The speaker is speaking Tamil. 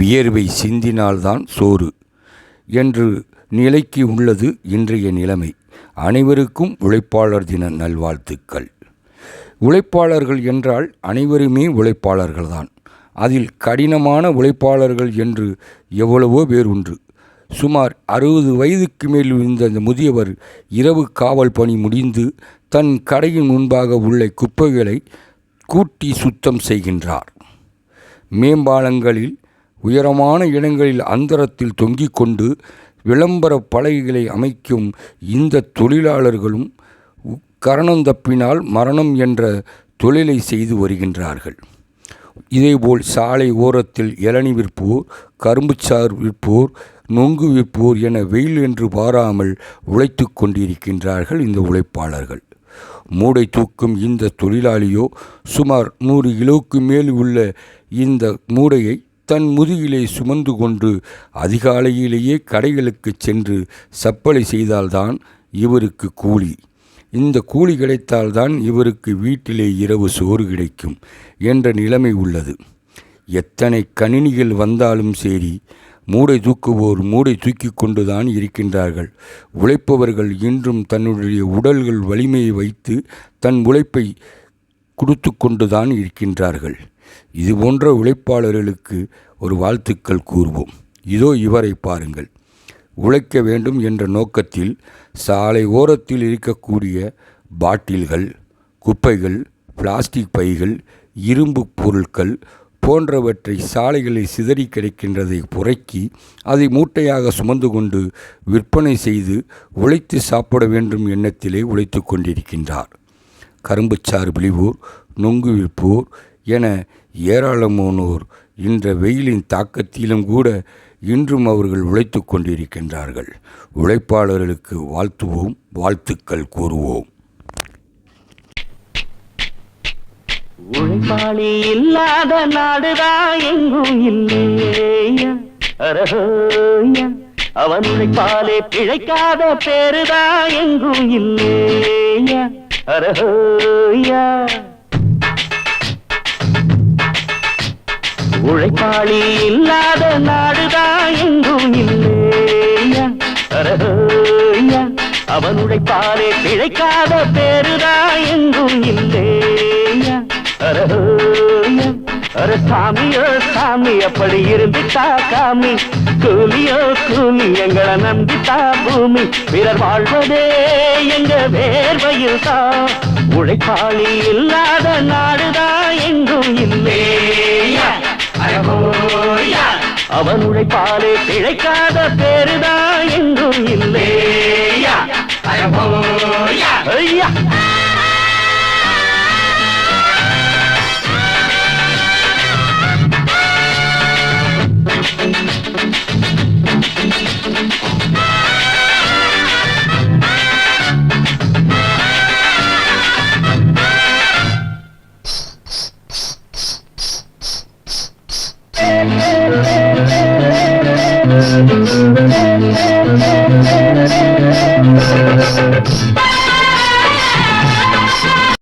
வியர்வை சிந்தினால்தான் சோறு என்று நிலைக்கு உள்ளது இன்றைய நிலைமை. அனைவருக்கும் உழைப்பாளர் தின நல்வாழ்த்துக்கள். உழைப்பாளர்கள் என்றால் அனைவருமே உழைப்பாளர்கள்தான். அதில் கடினமான உழைப்பாளர்கள் என்று எவ்வளவோ பேர் உண்டு. சுமார் அறுபது வயதுக்கு மேல் இருந்த அந்த முதியவர் இரவு காவல் பணி முடிந்து தன் கடையின் முன்பாக உள்ள குப்பைகளை கூட்டி சுத்தம் செய்கின்றார். மேம்பாலங்களில் உயரமான இடங்களில் அந்தரத்தில் தொங்கிக் கொண்டு விளம்பர பலகைகளை அமைக்கும் இந்த தொழிலாளர்களும் கரணம் தப்பினால் மரணம் என்ற தொழிலை செய்து வருகின்றார்கள். இதேபோல் சாலை ஓரத்தில் இளநி விற்போர் கரும்புச்சார் விற்போர் நொங்கு விற்போர் என வெயில் என்று பாராமல் உழைத்து கொண்டிருக்கின்றார்கள் இந்த உழைப்பாளர்கள். மூடை தூக்கும் இந்த தொழிலாளியோ சுமார் நூறு கிலோவுக்கு மேல் உள்ள இந்த மூடையை தன் முதுகிலே சுமந்து கொண்டு அதிகாலையிலேயே கடைகளுக்கு சென்று சப்பளை செய்தால்தான் இவருக்கு கூலி. இந்த கூலி கிடைத்தால்தான் இவருக்கு வீட்டிலே இரவு சோறு கிடைக்கும் என்ற நிலைமை உள்ளது. எத்தனை கணினிகள் வந்தாலும் சரி மூடை தூக்குவோர் மூடை தூக்கி கொண்டுதான் இருக்கின்றார்கள். உழைப்பவர்கள் இன்றும் தன்னுடைய உடல்கள் வலிமையை வைத்து தன் உழைப்பை கொடுத்து கொண்டுதான் இருக்கின்றார்கள். இது போன்ற உழைப்பாளர்களுக்கு ஒரு வாழ்த்துக்கள் கூறுவோம். இதோ இவரை பாருங்கள். உழைக்க வேண்டும் என்ற நோக்கத்தில் சாலை ஓரத்தில் இருக்கக்கூடிய பாட்டில்கள் குப்பைகள் பிளாஸ்டிக் பைகள் இரும்பு பொருட்கள் போன்றவற்றை சாலைகளில் சிதறி கிடைக்கின்றதை புறக்கி அதை மூட்டையாக சுமந்து கொண்டு விற்பனை செய்து உழைத்து சாப்பிட வேண்டும் எண்ணத்திலே உழைத்து கொண்டிருக்கின்றார். கரும்புச்சாறு விழிவோர் நொங்கு விற்போர் என ஏராளமானோர் இந்த வெயிலின் தாக்கத்திலும் கூட இன்றும் அவர்கள் உழைத்து கொண்டிருக்கின்றார்கள். உழைப்பாளர்களுக்கு வாழ்த்துவோம் வாழ்த்துக்கள் கூறுவோம். உழைப்பாளி இல்லாத நாடுதான் எங்கும் இல்லையா. அவன் உழைப்பாலே பிழைக்காத பேருதான் எங்கும் இல்லையா. அரஹோயா. உழைப்பாளி இல்லாத நாடுதான் எங்கும் இல்லையா? அரஹோயா அவன் உழைப்பாலே பிழைக்காத பேருதான் எங்கும் இல்லையா? அரஹோயா அர சாமியோ சாமி அப்படி இருந்துட்டா காமி? கூலியோ கூலி எங்களை நம்பித்தா பூமி? பிறர் வாழ்வதே எங்க வேர்வையில் தான் உழைப்பாளி இல்லாத நாடுதான் எங்கும் இல்லை அவன் உழைப்பாலே பிழைக்காத பேருதான் என்றும் Thank you.